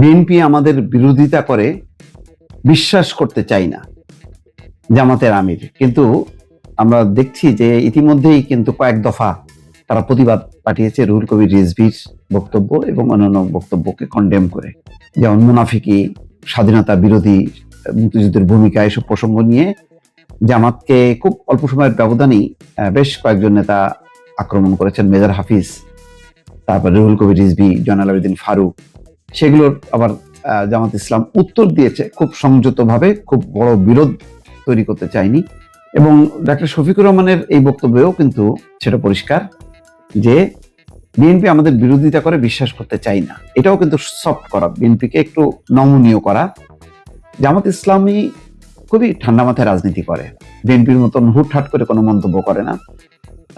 BNP আমাদের বিরোধিতা করে, বিশ্বাস করতে চাই না জামাতের আমির। কিন্তু আমরা দেখছি যে ইতিমধ্যেই কিন্তু কয়েক দফা তারা প্রতিবাদ পাঠিয়েছে রুহুল কবির রিজভির বক্তব্য এবং অন্যান্য বক্তব্যকে কন্ডেম করে। যেমন মুনাফিকি স্বাধীনতা বিরোধী মুক্তিযুদ্ধের ভূমিকা এসব প্রসঙ্গ নিয়ে জামাতকে খুব অল্প সময়ের ব্যবধানেই বেশ কয়েকজন নেতা আক্রমণ করেছেন। মেজর হাফিজ, তারপর রুহুল কবির রিজভি, জয়নাল আবেদিন ফারুক সেগুলোর আবার জামাত ইসলাম উত্তর দিয়েছে খুব সংযতভাবে, খুব বড় বিরোধ তৈরি করতে চায়নি। এবং ডাক্তার শফিকুর রহমানের এই বক্তব্যেও কিন্তু সেটা পরিষ্কার যে বিএনপি আমাদের বিরোধিতা করে বিশ্বাস করতে চাই না। এটাও কিন্তু সফট করা, বিএনপিকে একটু নমনীয় করা। জামাত ইসলামী খুবই ঠান্ডা মাথায় রাজনীতি করে। বিএনপির মতন হুটহাট করে কোনো মন্তব্য করে না।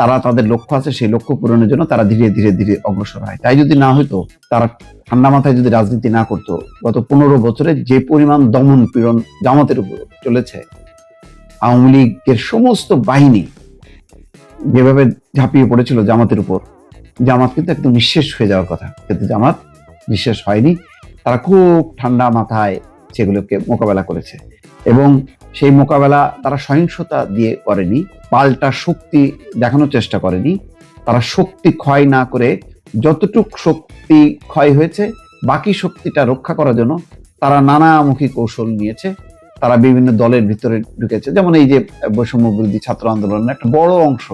তারা তাদের লক্ষ্য আছে, সেই লক্ষ্য পূরণের জন্য তারা ধীরে ধীরে ধীরে অগ্রসর হয়। তাই যদি না হইতো, তারা ঠান্ডা মাথায় যদি রাজনীতি না করতো, গত পনেরো বছরে যে পরিমাণ দমন পীড়ন জামাতের উপর চলেছে, আওয়ামী লীগের সমস্ত বাহিনী যেভাবে ঝাঁপিয়ে পড়েছিল জামাতের উপর, জামাত কিন্তু একদম নিঃশেষ হয়ে যাওয়ার কথা। কিন্তু জামাত নিঃশেষ হয়নি। তারা খুব ঠান্ডা মাথায় সেগুলোকে মোকাবেলা করেছে। এবং সেই মোকাবেলা তারা সহিংসতা দিয়ে করেনি, পাল্টা শক্তি দেখানোর চেষ্টা করেনি। তারা শক্তি ক্ষয় না করে যতটুক শক্তি ক্ষয় হয়েছে, বাকি শক্তিটা রক্ষা করার জন্য তারা নানামুখী কৌশল নিয়েছে। তারা বিভিন্ন দলের ভিতরে ঢুকেছে। যেমন এই যে বৈষম্য বিরোধী ছাত্র আন্দোলনের একটা বড় অংশ,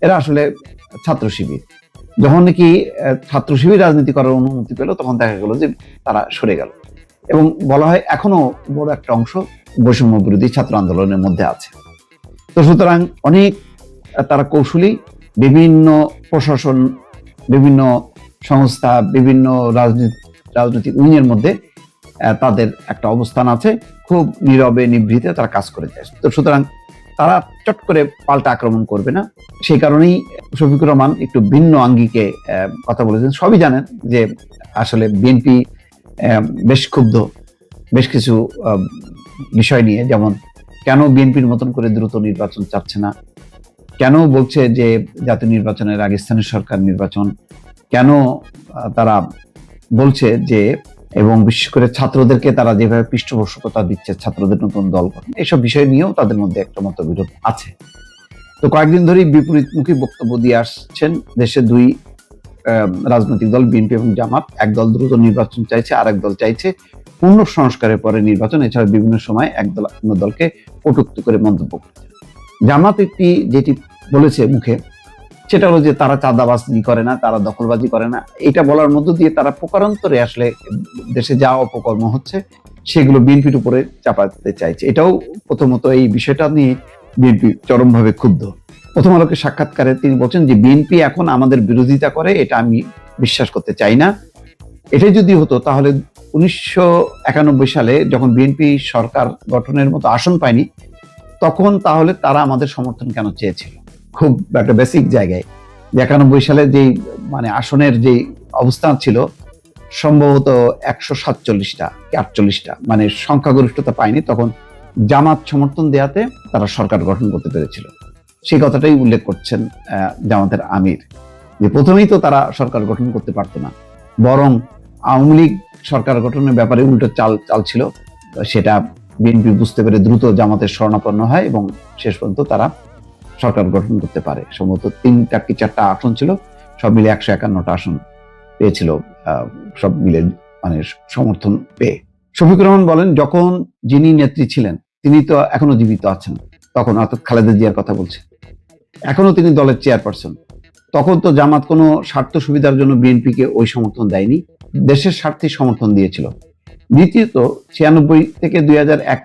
এরা আসলে ছাত্র শিবির। যখন নাকি ছাত্র শিবির রাজনীতি করার অনুমতি পেল, তখন দেখা গেল যে তারা সরে গেল। এবং বলা হয় এখনও বড় একটা অংশ বৈষম্য বিরোধী ছাত্র আন্দোলনের মধ্যে আছে। তো সুতরাং অনেক তারা কৌশলী, বিভিন্ন প্রশাসন, বিভিন্ন সংস্থা, বিভিন্ন রাজনীতি, রাজনৈতিক উইংয়ের মধ্যে তাদের একটা অবস্থান আছে। খুব নীরবে, নিভৃতে তারা কাজ করে যায়। তো সুতরাং তারা চট করে পাল্টা আক্রমণ করবে না। সেই কারণেই শফিকুর রহমান একটু ভিন্ন আঙ্গিকে কথা বলেছেন। সবই জানেন যে আসলে বিএনপি বেশ ক্ষুব্ধ, বেশ কিছু বিষয় নিয়ে, যেমন কেন বিএনপির মতন করে দ্রুত নির্বাচন চাচ্ছে না? কেন বলছে যে জাতীয় নির্বাচনের আগে স্থানীয় সরকার নির্বাচন? কেন তারা বলছে যে, এবং বিশেষ করে ছাত্রদেরকে তারা যেভাবে পৃষ্ঠপোষকতা দিচ্ছে, ছাত্রদের নতুন দল এইসব বিষয় নিয়েও তাদের মধ্যে একটা মতবিরোধ আছে। তো কয়েকদিন ধরেই বিপরীতমুখী বক্তব্য দিয়ে আসছেন দেশে দুই রাজনৈতিক দল, বিএনপি এবং জামাত, এক দল দ্রুত নির্বাচন চাইছে আর এক দল চাইছে পূর্ণ সংস্কারের পরে নির্বাচন। এছাড়া বিভিন্ন সময় এক দল অন্য দলকে কটূক্তি করে মন্তব্য করছে। জামাত একটি যেটি বলেছে মুখে, সেটা হলো যে তারা চাঁদাবাজি করে না, তারা দখলবাজি করে না। এটা বলার মধ্য দিয়ে তারা প্রকারান্তরে আসলে দেশে যা অপকর্ম হচ্ছে, সেগুলো বিএনপির উপরে চাপাতে চাইছে। এটাও প্রথমত এই বিষয়টা নিয়ে বিএনপি চরমভাবে ক্ষুব্ধ। প্রথম আলোকে সাক্ষাৎকারে তিনি বলছেন যে, বিএনপি এখন আমাদের বিরোধিতা করে, এটা আমি বিশ্বাস করতে চাই না। এটাই যদি হতো, তাহলে উনিশশো একানব্বই সালে যখন বিএনপি সরকার গঠনের মতো আসন পায়নি, তখন তাহলে তারা আমাদের সমর্থন কেন চেয়েছিল? খুব একটা বেসিক জায়গায়। একানব্বই সালে যেই মানে আসনের যেই অবস্থান ছিল, সম্ভবত একশো সাতচল্লিশটা কি আটচল্লিশটা মানে সংখ্যাগরিষ্ঠতা পায়নি, তখন জামাত সমর্থন দেয়াতে তারা সরকার গঠন করতে পেরেছিল। সেই কথাটাই উল্লেখ করছেন জামাতের আমির। যে প্রথমেই তো তারা সরকার গঠন করতে পারতো না, বরং আওয়ামী লীগ সরকার গঠনের ব্যাপারে উল্টো চাল চাল ছিল। সেটা বিএনপি বুঝতে পেরে দ্রুত জামাতের শরণাপন্ন হয় এবং শেষ পর্যন্ত তারা সরকার গঠন করতে পারে। সম্ভবত তিনটা কি চারটা আসন ছিল, সব মিলে একশো একান্নটা আসন পেয়েছিল সব মিলে মানে সমর্থন পেয়ে। শফিকুর রহমান বলেন, যখন যিনি নেত্রী ছিলেন, তিনি তো এখনও জীবিত আছেন। তখন অর্থাৎ খালেদা জিয়ার কথা বলছে। এখনও তিনি দলের চেয়ারপারসন। তখন তো জামাত কোনো স্বার্থ সুবিধার জন্য বিএনপিকে ওই সমর্থন দেয়নি, দেশের স্বার্থে সমর্থন দিয়েছিল। দ্বিতীয়ত, ছিয়ানব্বই থেকে দুই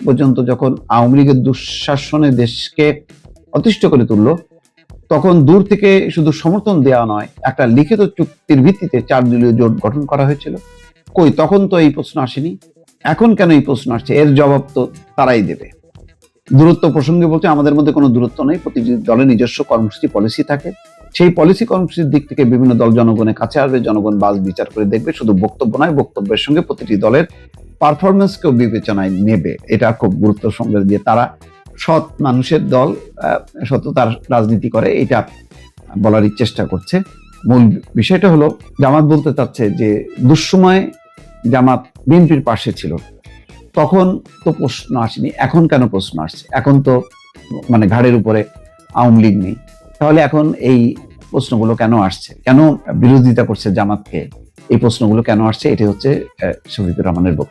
পর্যন্ত যখন আওয়ামী লীগের দুঃশাসনে দেশকে অতিষ্ঠ করে তুললো, তখন দূর থেকে শুধু সমর্থন দেওয়া নয়, একটা লিখিত চুক্তির ভিত্তিতে চার দলীয় জোট গঠন করা হয়েছিল। কই, তখন তো এই প্রশ্ন আসেনি, এখন কেন এই প্রশ্ন আসছে? এর জবাব তো তারাই দেবে। দূরত্ব প্রসঙ্গে বলতে আমাদের মধ্যে কোনো দূরত্ব নেই। প্রতিটি দলের নিজস্ব কর্মসূচি পলিসি থাকে। সেই পলিসি কর্মসূচির দিক থেকে বিভিন্ন দল জনগণের কাছে আসবে জনগণ বাস বিচার করে দেখবে। শুধু বক্তব্য নয় বক্তব্যের সঙ্গে প্রতিটি দলের পারফরমেন্সকেও বিবেচনায় নেবে। এটা খুব গুরুত্ব সঙ্গে দিয়ে তারা সৎ মানুষের দল আহ, সততার রাজনীতি করে এটা বলারই চেষ্টা করছে। মূল বিষয়টা হলো জামাত বলতে চাচ্ছে যে দুঃসময় জামাত বিএনপির পাশে ছিল। তখন তো প্রশ্ন আসেনি, এখন কেন প্রশ্ন আসছে? এখন তো মানে ঘাড়ের উপরে আওয়ামী লীগ নেই। তাহলে এখন এই প্রশ্নগুলো কেন আসছে? কেন বিরোধিতা করছে জামাতকে? এই প্রশ্নগুলো কেন আসছে? এটি হচ্ছে শফিকুর রহমানের বক্তব্য।